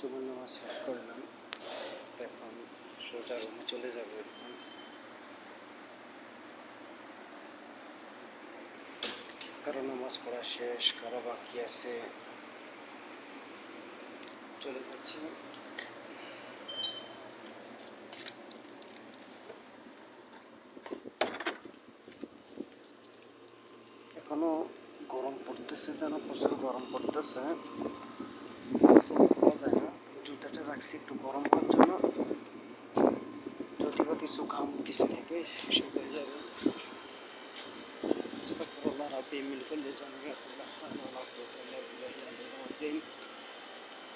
জুমার নামাজ শেষ করলাম এখন সোজা রুমে চলে যাব এখন। কারও নামাজ পড়া শেষ, কারও বাকি আছে। চলে যাচ্ছি। এখনও গরম পড়তেছে, যেন প্রচুর গরম পড়তেছে সোয়েটার পাওয়া যায় না জুতাটা রাখছি একটু গরম হওয়ার জন্য যদি বা কিছু ঘাম কিছু থেকে শুকিয়ে যাবে আস্তাগফিরুল্লাহ রাব্বি মিন কুল্লি জামিন লা হাওলা ওয়া লা কুওয়াতা ইল্লা বিল্লাহিল আযীম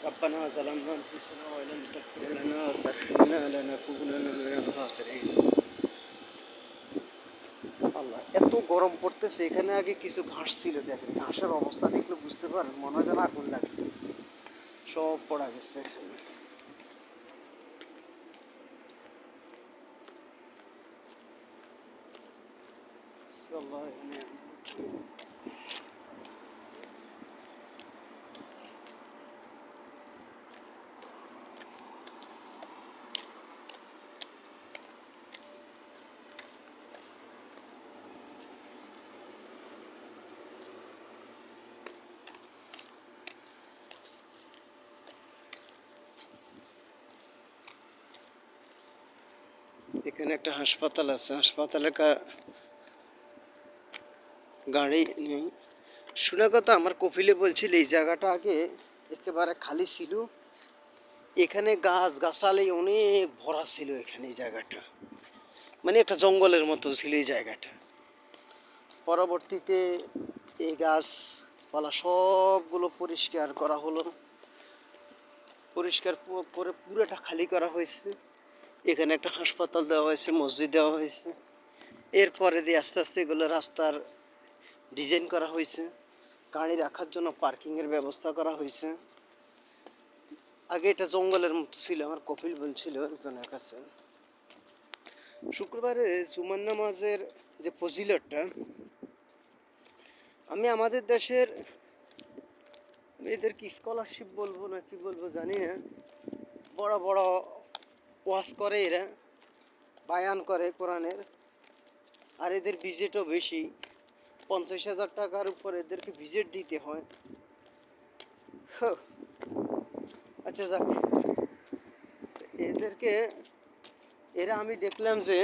ربنا ظلمنا أنفسنا وإن لم تغفر لنا وترحمنا لنكونن من الخاسرين আল্লাহ এত গরম পড়তেছে এখানে আগে কিছু ঘাস ছিল দেখেন ঘাসের অবস্থা দেখলে বুঝতে পারেন মনে হয় যেন আগুন লাগছে সব পড়া গেছে এখানে আল্লাহ এখানে এখানে একটা হাসপাতাল আছে। হাসপাতালে কা- গাড়ি নেই। শোনা কথা, আমার কপিলে বলছিল, এই জায়গাটা আগে একেবারে খালি ছিল। এখানে গাছ গাছালি অনেক ভরা ছিল এখানে এই জায়গাটা। মানে একটা জঙ্গলের মতো ছিল এই জায়গাটা। পরবর্তীতে এই গাছপালা সবগুলো পরিষ্কার করা হলো। পরিষ্কার করে পুরোটা খালি করা হয়েছে। এখানে একটা হাসপাতাল দেওয়া হয়েছে, মসজিদ দেওয়া হয়েছে। এরপরে দিয়ে আস্তে আস্তে এগুলো রাস্তার ডিজাইন করা হয়েছে, গাড়ি রাখার জন্য পার্কিংয়ের ব্যবস্থা করা হয়েছে। আগে এটা জঙ্গলের মতো ছিল, আমার কপিল বলছিল একজনের কাছে। শুক্রবারে জুমার নামাজের যে ফজিলতটা, আমি আমাদের দেশের এদেরকে স্কলারশিপ বলব না কি বলব জানি না। বড় বড় ওয়াজ করে এরা, বায়ান করে কোরআনের, আর এদের ভিজিটও বেশি। পঞ্চাশ হাজার টাকার উপর এদেরকে ভিজিট দিতে হয়। আচ্ছা যাক। এদেরকে, এরা আমি দেখলাম যে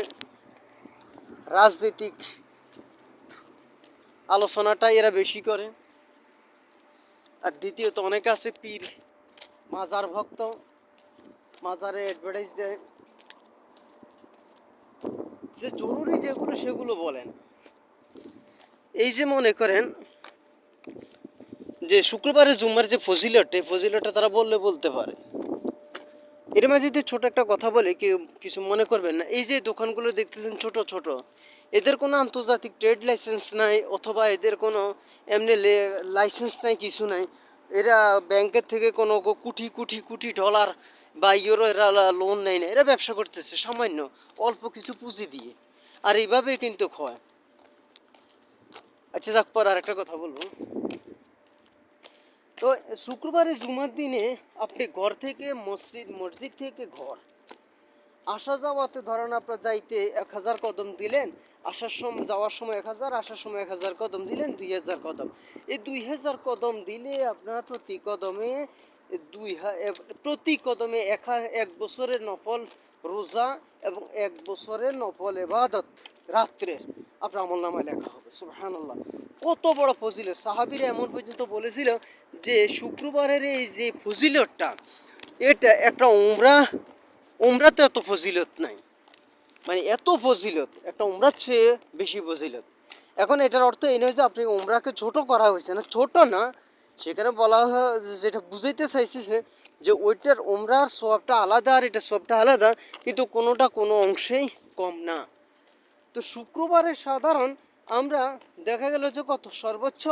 রাজনৈতিক আলোচনাটা এরা বেশি করে। আর দ্বিতীয়ত, অনেক আছে পীর, মাজার ভক্ত, মাজারে অ্যাডভার্টাইজ দেয়। যে জরুরি যেগুলো, সেগুলো বলেন। এই যে মনে করেন যে শুক্রবারে জুম্মার যে ফজিলট এই ফজিলটটা তারা বললে বলতে পারে। এর মাঝে যদি ছোট একটা কথা বলে, কেউ কিছু মনে করবেন না। এই যে দোকানগুলো দেখতেছেন ছোট ছোট, এদের কোনো আন্তর্জাতিক ট্রেড লাইসেন্স নাই, অথবা এদের কোনো এমনি লাইসেন্স নাই, কিছু নাই। এরা ব্যাংকের থেকে কোনো কো- কোটি কোটি কোটি ডলার বা ইউরো এরা লোন নেয় না। এরা ব্যবসা করতেছে, সামান্য অল্প কিছু পুঁজি দিয়ে। আর এইভাবেই কিন্তু হয়। আচ্ছা যাক, পর আরেকটা কথা বলব। তো শুক্রবারে জুমার দিনে আপনি ঘর থেকে, মসজিদ মসজিদ থেকে ঘর, আসা যাওয়াতে ধরেন আপনার যাইতে এক হাজার কদম দিলেন, আসার সময় যাওয়ার সময় এক হাজার, আসার সময় এক হাজার কদম দিলেন, দুই হাজার কদম। এই দুই হাজার কদম দিলে আপনার প্রতি কদমে দুই প্রতি কদমে এক এক বছরের নফল রোজা এবং এক বছরের নফল এবাদত। রাত্রের আপনার আমল নামায় লেখা হবে সুহান আল্লাহ কত বড় ফজিলত। সাহাবিরা এমন পর্যন্ত বলেছিল যে, শুক্রবারের এই যে ফজিলতটা, এটা একটা উমরা, উমরাতে এত ফজিলত নাই। মানে এত ফজিলত, একটা উমরার চেয়ে বেশি ফজিলত। এখন এটার অর্থ এই নয় যে, আপনি উমরাকে ছোট করা হয়েছে না, ছোট না। সেখানে বলা হয়, যেটা বুঝাইতে চাইছে যে ওইটার উমরার সবটা আলাদা আর এটা সবটা আলাদা, কিন্তু কোনোটা কোনো অংশেই কম না। তো শুক্রবারে সাধারণ আমরা দেখা গেল যে কত সর্বোচ্চ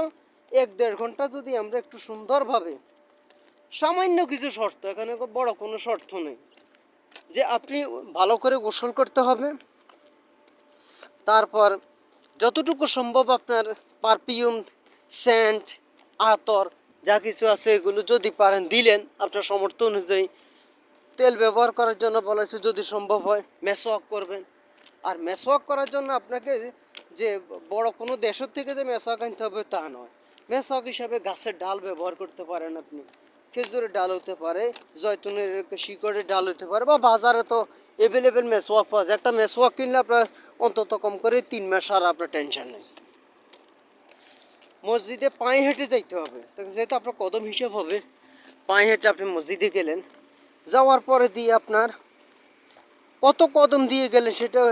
এক দেড় ঘণ্টা যদি আমরা একটু সুন্দরভাবে, সামান্য কিছু শর্ত, এখানে বড় কোনো শর্ত নেই, যে আপনি ভালো করে গোসল করতে হবে, তারপর যতটুকু সম্ভব আপনার পারফিউম সেন্ট আতর, যা কিছু আছে এগুলো যদি পারেন, দিলেন আপনার সামর্থ্য অনুযায়ী, তেল ব্যবহার করার জন্য বলা হয়েছে যদি সম্ভব হয় মেসওয়াক করবেন। আর মেসওয়াক করার জন্য আপনাকে যে বড় কোনো দেশের থেকে যে মেসওয়াক আনতে হবে তা নয়। মেসওয়াক হিসাবে গাছের ডাল ব্যবহার করতে পারেন আপনি। খেজুরের ডাল হতে পারে, জয়তুনের শিকড়ের ডাল হতে পারে বা বাজারে তো অ্যাভেলেবেল মেসওয়াক পাওয়া যায়। একটা মেসওয়াক কিনলে আপনার অন্তত কম করে তিন মাস আর আপনার টেনশন নেই। মসজিদে পায়ে হেঁটে যাইতে হবে। যেহেতু আপনার কদম হিসাব হবে, পায়ে হেঁটে আপনি মসজিদে গেলেন, যাওয়ার পরে দিয়ে আপনার কত কদম দিয়ে গেলেন সেটা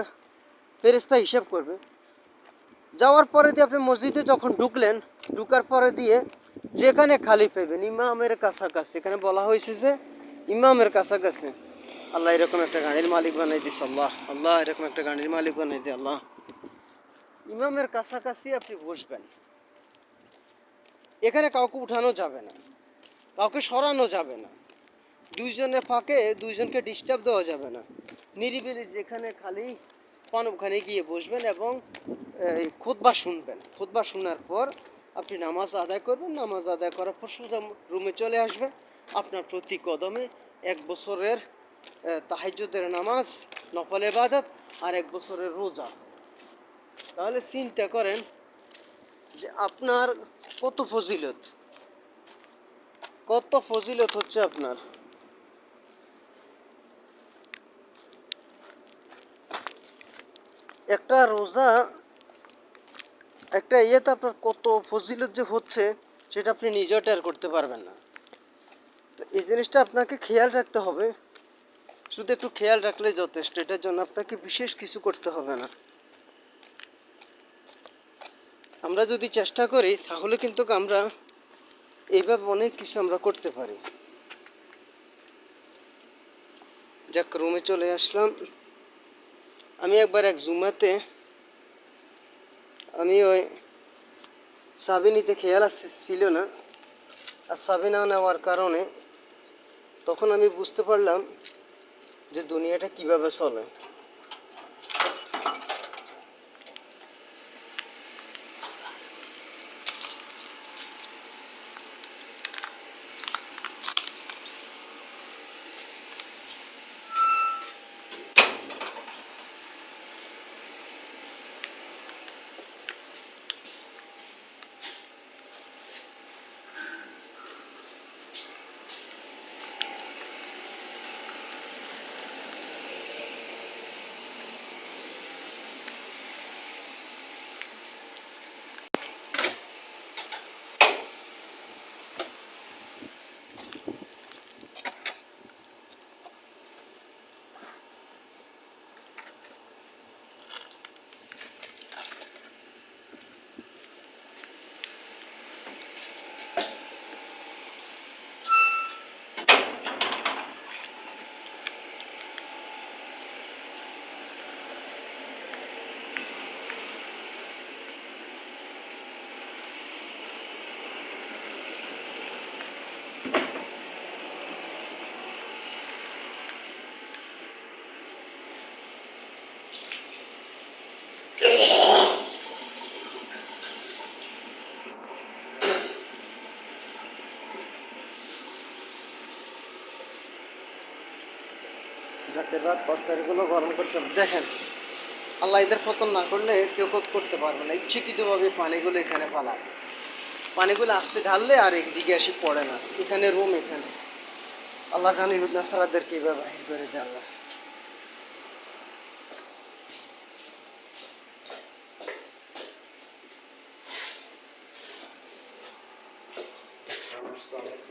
ফেরেস্তা হিসেব করবে। যাওয়ার পরে দিয়ে আপনি মসজিদে যখন ঢুকলেন, ঢুকার পরে দিয়ে যেখানে খালি পেবেন ইমামের কাছাকাছি, এখানে বলা হয়েছে যে ইমামের কাছাকাছি। আল্লাহ এরকম একটা গাড়ির মালিক বানাই দিস আল্লাহ আল্লাহ এরকম একটা গাড়ির মালিক বানাই দিয়ে আল্লাহ। ইমামের কাছাকাছি আপনি বসবেন। এখানে কাউকে উঠানো যাবে না, কাউকে সরানো যাবে না, দুইজনে ফাঁকে, দুইজনকে ডিস্টার্ব দেওয়া যাবে না। নিরিবিলি যেখানে খালি পান ওখানে গিয়ে বসবেন এবং খুতবা শুনবেন। খুতবা শোনার পর আপনি নামাজ আদায় করবেন। নামাজ আদায় করার পর সোজা রুমে চলে আসবেন। আপনার প্রতি কদমে এক বছরের তাহাজ্জুদের নামাজ, নফল এবাদত আর এক বছরের রোজা। তাহলে চিন্তা করেন যে আপনার কত ফজিলত? কত ফজিলত হচ্ছে আপনার? একটা রোজা, একটা ইয়েতে আপনার কত ফজিলত যে হচ্ছে, সেটা আপনি নিজেও টের করতে পারবেন না। তো এই জিনিসটা আপনাকে খেয়াল রাখতে হবে। শুধু একটু খেয়াল রাখলেই যথেষ্ট, এটার জন্য আপনাকে বিশেষ কিছু করতে হবে না। আমরা যদি চেষ্টা করি, তাহলে কিন্তু আমরা এইভাবে অনেক কিছু আমরা করতে পারি। যাক, রুমে চলে আসলাম। আমি একবার এক জুমাতে আমি ওই সাবিনিতে খেয়াল আসছে ছিল না। আর সাবিনা নেওয়ার কারণে তখন আমি বুঝতে পারলাম যে দুনিয়াটা কীভাবে চলে। যাকে রাত তরকারিগুলো গরম করতে দেখেন, আল্লাহ এদের পতন না করলে কেউ কোত করতে পারবে না। ইচ্ছাকৃতভাবে পানিগুলো এখানে ফালায়। পানিগুলো আসতে ঢাললে আর একদিকে এসে পড়ে না। এখানে রুম এখানে। আল্লাহ জানি নাসারাদের কীভাবে বাহির করে দেয় আল্লাহ সমস্ত আদায়